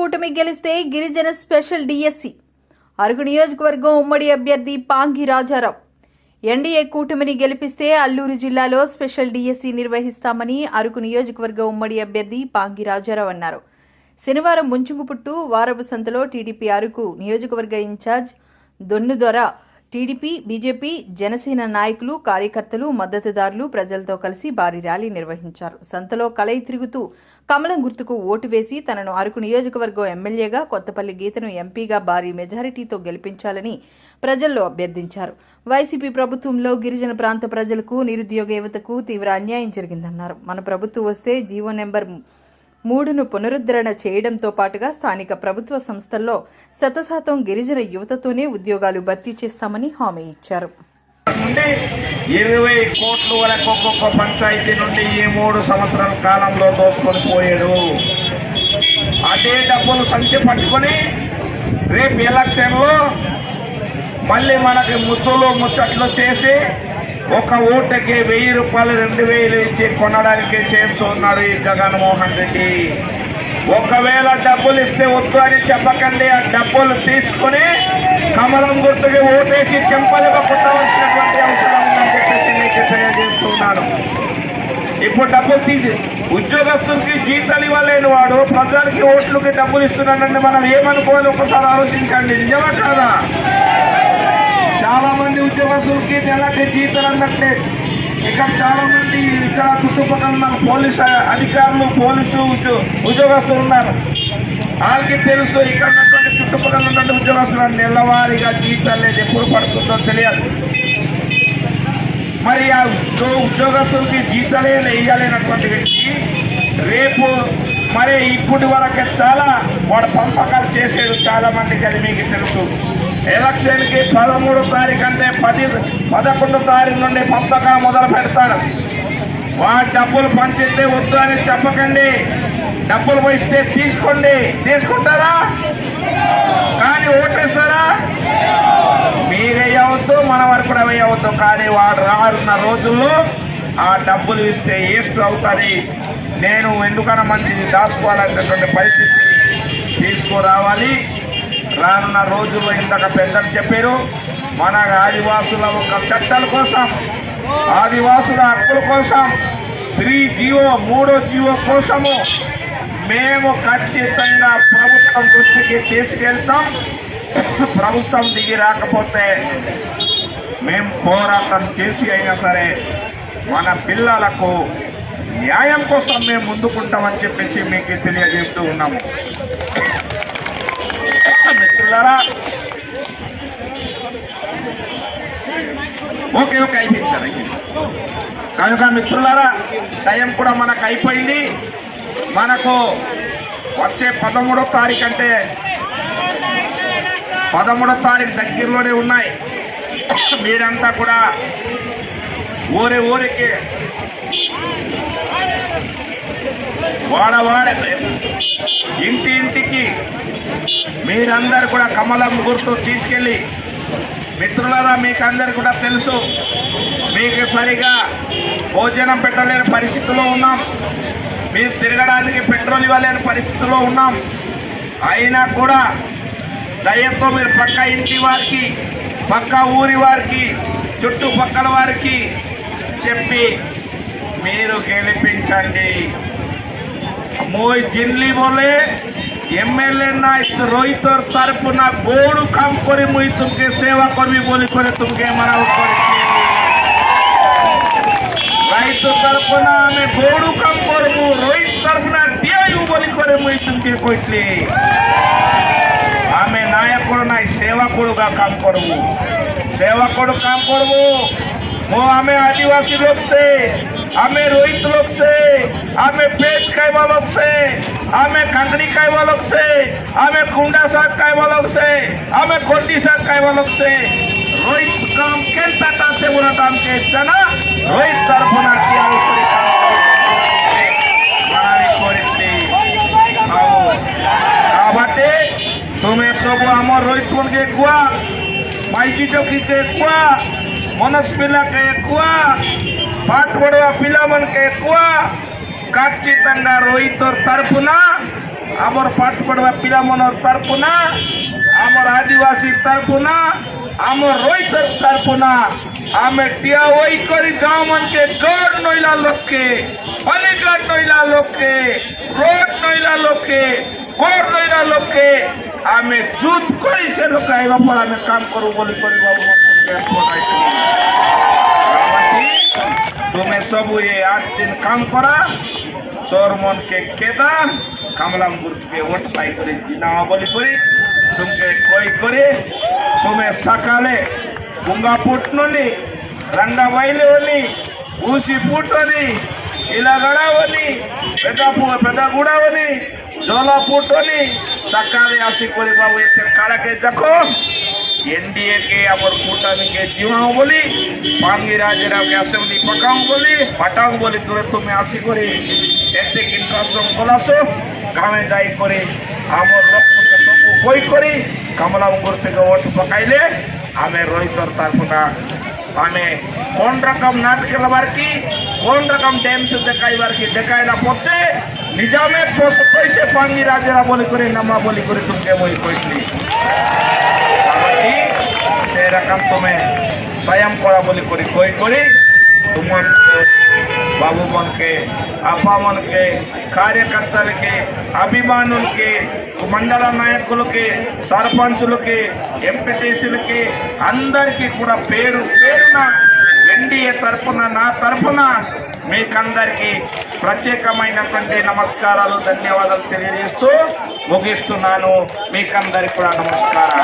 కూటమి గెలిస్తే గిరిజన స్పెషల్ డిఎస్సి. అరకు నియోజకవర్గం ఉమ్మడి అభ్యర్థి పాంగి రాజారావు. ఎన్డీఏ కూటమిని గెలిపిస్తే అల్లూరు జిల్లాలో స్పెషల్ డిఎస్సి నిర్వహిస్తామని అరకు నియోజకవర్గ ఉమ్మడి అభ్యర్థి పాంగి రాజారావు అన్నారు. శనివారం ముంచుగుపుట్టు వారపు సంతలో టీడీపీ అరకు నియోజకవర్గ in charge Donnudora TDP BJP Janasena నాయకులు కార్యకర్తలు మద్దతుదారులు ప్రజలతో కలిసి భారీ ర్యాలీ నిర్వహించారు. సంతలో కలయి తిరుగుతూ కమలం గుర్తుకు ఓటు వేసి తనను అరకు నియోజకవర్గం ఎమ్మెల్యేగా కొత్తపల్లి గీతను ఎంపీగా భారీ మెజారిటీతో గెలిపించాలని ప్రజల్లో అభ్యర్థించారు. వైసీపీ ప్రభుత్వంలో గిరిజన ప్రాంత ప్రజలకు నిరుద్యోగ యువతకు తీవ్ర అన్యాయం జరిగిందన్నారు. మన ప్రభుత్వం వస్తే జీవో నెంబర్ మూడును పునరుద్ధరణ చేయడంతో పాటుగా స్థానిక ప్రభుత్వ సంస్థల్లో శతశాతం గిరిజన యువతతోనే ఉద్యోగాలు భర్తీ చేస్తామని హామీ ఇచ్చారు. నుండి ఇరవై కోట్ల వరకు ఒక్కొక్క పంచాయతీ నుండి ఈ మూడు సంవత్సరాల కాలంలో దోసుకొని పోయాడు. అదే డబ్బులు సంఖ్య పట్టుకొని రేపు ఎలక్షన్లో మళ్ళీ మనకి ముద్దులు ముచ్చట్లు చేసి ఒక ఓటుకి వెయ్యి రూపాయలు రెండు వేలు ఇచ్చి కొనడానికి చేస్తున్నాడు ఈ జగన్మోహన్ రెడ్డి. ఒకవేళ డబ్బులు ఇస్తే వద్దు అని చెప్పకండి. ఆ డబ్బులు తీసుకుని కమలం గుర్తుకి ఓటేసి చెంపలుగా పుట్టవలసినటువంటి అవసరం ఉందని చెప్పేసి మీకు తెలియజేస్తున్నాను. ఇప్పుడు డబ్బులు తీసి ఉద్యోగస్తులకి జీతాలు ఇవ్వలేని వాడు ప్రజలకి ఓట్లకి డబ్బులు ఇస్తున్నాడంటే మనం ఏమనుకోవాలి ఒకసారి ఆలోచించండి. నిజమా కాదా? చాలా మంది ఉద్యోగస్తులకి నెలకి జీతాలు అందట్లేదు. ఇక్కడ చాలా మంది ఇక్కడ చుట్టుపక్కల ఉన్న పోలీసు అధికారులు పోలీసు ఉద్యో- ఉద్యోగస్తులు ఉన్నారు. వాళ్ళకి తెలుసు ఇక్కడ చుట్టుపక్కల ఉన్నటువంటి ఉద్యోగస్తులు నెలవారీగా జీతాలు లేదు ఎప్పుడు పడుతుందో తెలియదు. మరి ఆ ఉద్యో ఉద్యోగస్తులకి జీతాలే వేయాలనేటువంటి వ్యక్తి రేపు మరి ఇప్పటి వరకు చాలా వాడు పంపకాలు చేసేది చాలా మందికి అది మీకు తెలుసు. ఎలక్షన్కి పదమూడు తారీఖు అంటే పది పదకొండు తారీఖు నుండి పంపకాలు మొదలు పెడతాడు. వాడు డబ్బులు పంచితే వద్దు అని చెప్పకండి. డబ్బులు పోయిస్తే తీసుకోండి. తీసుకుంటారా? కానీ ఓటేస్తారా? మీరే అవ్వద్దు మన వరకు కూడా వేయవద్దు కానీ వాడు రానున్న రోజుల్లో ఆ డబ్బులు ఇస్తే ఏస్ట్ అవుతుంది. నేను ఎందుకన్నా మంచిది దాచుకోవాలనేటువంటి పరిస్థితి తీసుకురావాలి. రానున్న రోజుల్లో ఇంతక పెద్దలు చెప్పారు మన ఆదివాసుల ఒక చట్టాల కోసం ఆదివాసుల హక్కుల కోసం త్రీ జీవో మూడో జీవో కోసము మేము ఖచ్చితంగా ప్రభుత్వం దృష్టికి తీసుకెళ్తాం. ప్రభుత్వం దిగి రాకపోతే మేము పోరాటం చేసి అయినా సరే మన పిల్లలకు న్యాయం కోసం మేము ముందుకుంటామని చెప్పేసి మీకు తెలియజేస్తూ ఉన్నాము. మిత్రులారా ఓకే ఓకే అయిపోయింది సార్ అయిపోయింది. కనుక మిత్రులారా టైం కూడా మనకు అయిపోయింది. మనకు వచ్చే పదమూడో తారీఖు అంటే పదమూడో తారీఖు దగ్గరలోనే ఉన్నాయి. మీరంతా కూడా ఊరి ఊరికి వాడవాడ ఇంటి ఇంటికి మీరందరు కూడా కమలం గుర్తు తీసుకెళ్ళి మిత్రులరా మీకు అందరు కూడా తెలుసు మీకు సరిగా భోజనం పెట్టలేని పరిస్థితిలో ఉన్నాం. మేము తిరగడానికి పెట్రోల్ ఇవ్వలేని పరిస్థితిలో ఉన్నాం. అయినా కూడా దయతో మీరు పక్క ఇంటి వారికి పక్క ఊరి వారికి చుట్టుపక్కల వారికి చెప్పి మీరు గెలిపించండి. మోయి జిల్లీ బోలే ఎమ్మెల్యే నాయక్ రోహిత్ తరఫున గోడు కంపొని ముయి తుంకే సేవ करे मुई కొని తుంకే మన రైతు తరఫున ఆమె గోడు కం করবো রোহিত শর্মা দিয়েও বলি করে মুই তুমকে কইলে আমি নায়া করো নাই সেবা করো গা কাম করবো સેવા કોડ કામ કરવું. હું અમે આદિવાસી લોક છે. અમે રોહિત લોક છે. અમે પેટ ખાવા લોક છે. અમે કાંકડી ખાવા લોક છે. અમે કુંડા શાક ખાવા લોક છે. અમે કોરડી શાક ખાવા લોક છે. રોહિત કામ કેમ તાતા છે? બોલા કામ કે છે, ના, રોહિત તરફ ના ସବୁ ଆମ ରୋହିତପୁରକେ କୁଆ ମାଇକି ଚକିକେ କୁଆ ମନସ୍ ପିଲାକେ କୁଆ ପାଠ ପଢ଼ବା ପିଲାମାନକେ କୁଆ କାଟଚି ତାଙ୍ଗା ରୋହିତର ତରଫୁନା ଆମର ପାଠ ପଢ଼ବା ପିଲାମାନର ତରଫୁନା ଆମର ଆଦିବାସୀ ତରଫୁନା ଆମ ରୋହିତର ତରଫୁନା ଆମେ ଟିଆ ହୋଇ କରି ଗାଁମାନକେ ଗଡ଼ ନଇଲା ଲୋକେ ଅନେକ ନଇଲା ଲୋକେ ରୋଡ଼ ନଇଲା ଲୋକେ કોઈના લોકો અમે જૂથ કરી છે લોકો આવ્યા પણ અમે કામ કરવું બોલી પરિવાર તમે સબુએ આઠ દિન કામ કરા চরমনকে কেদার কামলামপুরকে ওটপাই করে জিনামাবলি করে তুমকে কই করে তুমি সকালে গুঙ্গা পুটনি రంగబయలు అని ఊసి పుట్టని ఇలాగడవని పెద్ద పెద్దగూడవని ಡೋಲಾ সকালে আসি করে বাবু, এতে কারাকে দেখো। এনডিএ কে আমার কুটামিকে জিমাও বলি পাঙ্গি রাজেরাকে অ্যাসেম্বলি পাকাও বলি পাটাও বলি তোরে তুমি আসি করে। এতে কিন্তু আশ্রম খোলাসো, গ্রামে যাই করে, আমার রক্তকে সব বই করি কমলাপুর থেকে ওট পকাইলে, আমি রহিতর তার কোনা ఆమె কোন রকম নাটকের বারকি কোন রকম ড্যান্স দেখাই বারকি দেখাইলা পড়ছে নিজামে পয়সে পাঙ্গি রাজেরা বলি করে নামা বলি করে তুমি মই কইলি కాబట్టి সে রকম তুমি স্বয়ং করা বলি করে কই করে তোমার బాబు మనకి అప్పా కార్యకర్తలకి అభిమానులకి మండల నాయకులకి సర్పంచులకి ఎంపీటీసీలకి అందరికీ కూడా పేరు పేరున ఎన్డీఏ తరఫున నా తరఫున మీకందరికీ ప్రత్యేకమైనటువంటి నమస్కారాలు ధన్యవాదాలు తెలియజేస్తూ ముగిస్తున్నాను. మీకందరికి కూడా నమస్కారం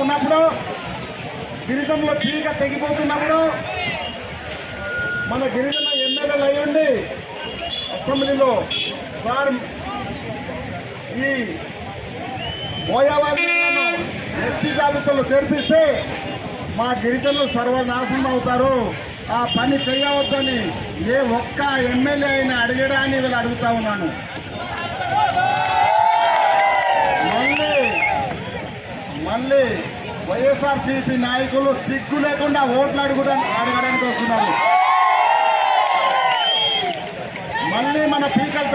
ఉన్నప్పుడు గిరిజంలో పీక తెగిపోతున్నప్పుడు మన గిరిజన ఎమ్మెల్యేలు అయ్యండి అసెంబ్లీలో సార్ ఈ బోయవాళ్ళను ఎస్టీ జాబితాలో చేర్పిస్తే మా గిరిజనులు సర్వనాశనం అవుతారు. ఆ పని చేయవద్దని ఏ ఒక్క ఎమ్మెల్యే అయినా అడిగడాన్ని వీళ్ళు అడుగుతా ఉన్నాను. మళ్ళీ మళ్ళీ వైఎస్ఆర్సీపీ నాయకులు సిగ్గు లేకుండా ఓట్లు అడుగుదా అడగడానికి వస్తున్నారు మళ్ళీ మన పీకలు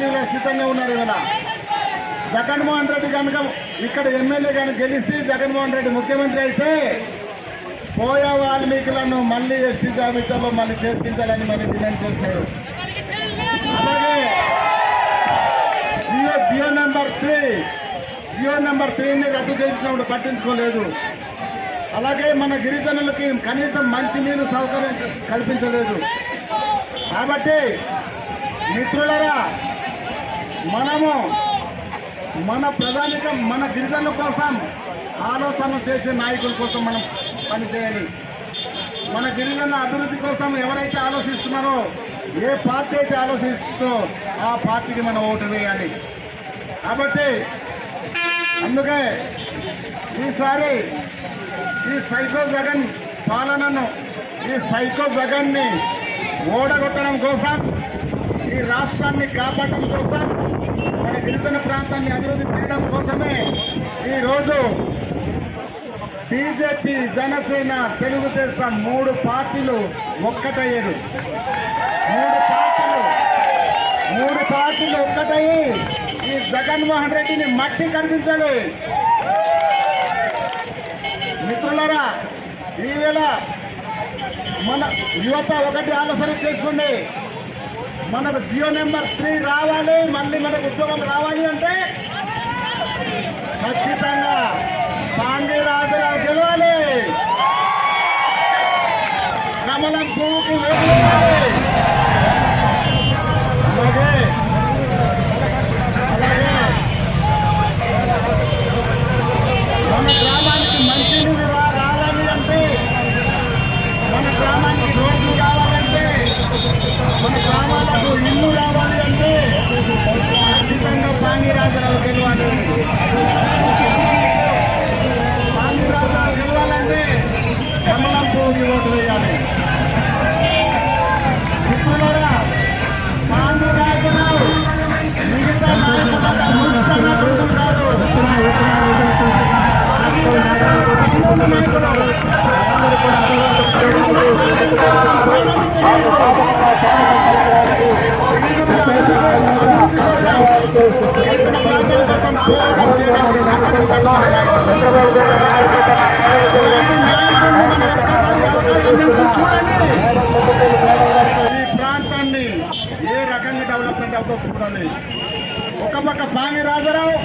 తెగకొట్టడానికి సిద్ధంగా ఉన్నారు కదా జగన్మోహన్ రెడ్డి కనుక ఇక్కడ ఎమ్మెల్యే కనుక గెలిచి జగన్మోహన్ రెడ్డి ముఖ్యమంత్రి అయితే పోయే వాల్మీకులను మళ్ళీ ఎస్టీ జాబితాలో మళ్ళీ చేర్పించాలని మళ్ళీ డిమాండ్ చేశారు అలాగే GO GO number three GO number త్రీని రద్దు చేసినప్పుడు పట్టించుకోలేదు. అలాగే మన గిరిజనులకి కనీసం మంచినీరు సౌకర్యం కల్పించలేదు. కాబట్టి మిత్రులరా మనము మన ప్రధానిక మన గిరిజనుల కోసం ఆలోచన చేసే నాయకుల కోసం మనం పనిచేయాలి. మన గిరిజన అభివృద్ధి కోసం ఎవరైతే ఆలోచిస్తున్నారో ఏ పార్టీ అయితే ఆలోచిస్తుందో ఆ పార్టీకి మనం ఓటు వేయాలి. కాబట్టి అందుకే ఈసారి ఈ సైకో జగన్ పాలనను ఈ సైకో జగన్ని ఓడగొట్టడం కోసం ఈ రాష్ట్రాన్ని కాపాడటం కోసం మన గిరిజన ప్రాంతాన్ని అభివృద్ధి చేయడం కోసమే ఈరోజు బీజేపీ జనసేన తెలుగుదేశం మూడు పార్టీలు ఒక్కటయ్యారు. మూడు పార్టీలు మూడు పార్టీలు ఒక్కటయ్యి ఈ జగన్మోహన్ రెడ్డిని మట్టి కనిపించాలి. మిత్రులరా ఈవేళ మన యువత ఒకటి ఆలోచన చేసుకోండి మనకు జియో నెంబర్ త్రీ రావాలి మళ్ళీ మనకు ఉద్యోగం రావాలి అంటే ఖచ్చితంగా పాండి రాజురావు గెలవాలి. కమలం పువ్వుకి ఈ ప్రాంతాన్ని ఏ రకంగా డెవలప్మెంట్ అవుతో చూడాలి ఒక పక్క పాంగి రాజారావు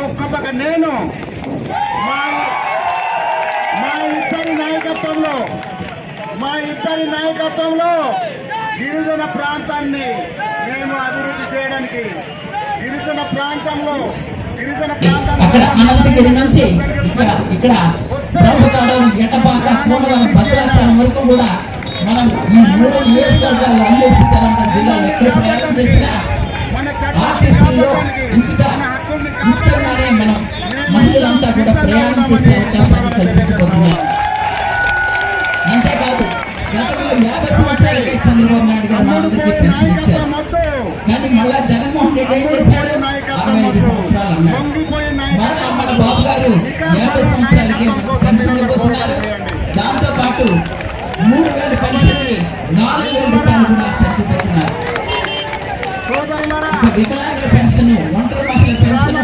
ఒక్క పక్క నేను మా మా ఇద్దరి నాయకత్వంలో మా ఇద్దరి నాయకత్వంలో గిరిజన ప్రాంతాన్ని మేము అభివృద్ధి చేయడానికి గిరిజన ప్రాంతంలో అక్కడ అనంతగిరి నుంచి ఇక్కడ ఇక్కడ బ్రహ్మచారం ఎటపాక పూనవరం భద్రాచలం వరకు కూడా మనం ఈ మూడు నియోజకవర్గాల్లో అల్లూరు సీతారామరాజు జిల్లాలో ఎక్కడ ప్రయాణం చేసినా ఆర్టీసీలో ఉచిత ఉచితంగానే మనం మహిళలంతా కూడా ప్రయాణం చేసే అవకాశాన్ని కల్పించబోతున్నాం అంతేకాదు గతంలో యాభై సంవత్సరాలకే చంద్రబాబు నాయుడు గారు మనందరికీ పెన్షన్ ఇచ్చారు. కానీ మళ్ళా జగన్మోహన్ రెడ్డి ఏం చేశాడు? అరవై ఐదు సంవత్సరాలు అన్నారు. మరలా మన బాబు గారు యాభై సంవత్సరాలకి పెన్షన్ ఇవ్వబోతున్నారు. దాంతో పాటు మూడు వేల పెన్షన్ నాలుగు వేల రూపాయలు కూడా ఖర్చు పెంచబోతున్నారు ఇక వికలాంగుల పెన్షన్ ఒంటరి మహిళ పెన్షన్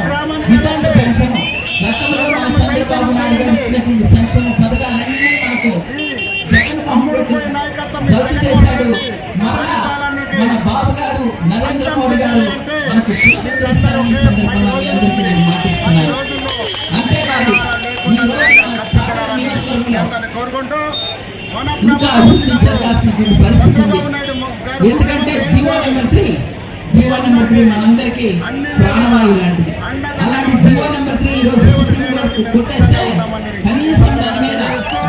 వితండ పెన్షన్ గతంలో మన చంద్రబాబు నాయుడు గారు ఇచ్చినటువంటి సంక్షేమ పథకాలన్నీ మనకు జగన్మోహన్ రెడ్డి రద్దు చేశాడు. మరలా మన బాబు గారు నరేంద్ర మోడీ గారు మనకు పునరుద్ధరిస్తారని ఈ సందర్భంగా మీ అందరికీ నేను మాటిస్తున్నాను అంతేకాదు ఈ రోజు ఇంకా అభివృద్ధి జరగాల్సినటువంటి పరిస్థితి ఉంది ఎందుకంటే GO number three GO number three మనందరికీ ప్రాణవాయువు లాంటిది అలాంటి జీవో నెంబర్ త్రీ ఈ రోజు సుప్రీం కోర్టు కొట్టేస్తే కనీసం దాని మీద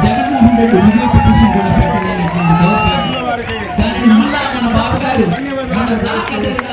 జగన్మోహన్ రెడ్డి రివ్యూ పిటిషన్ కూడా పెట్టలేనటువంటి దౌర్భాగ్యం దానిని మళ్ళా మన బాబు గారు మన రాకెదిరిన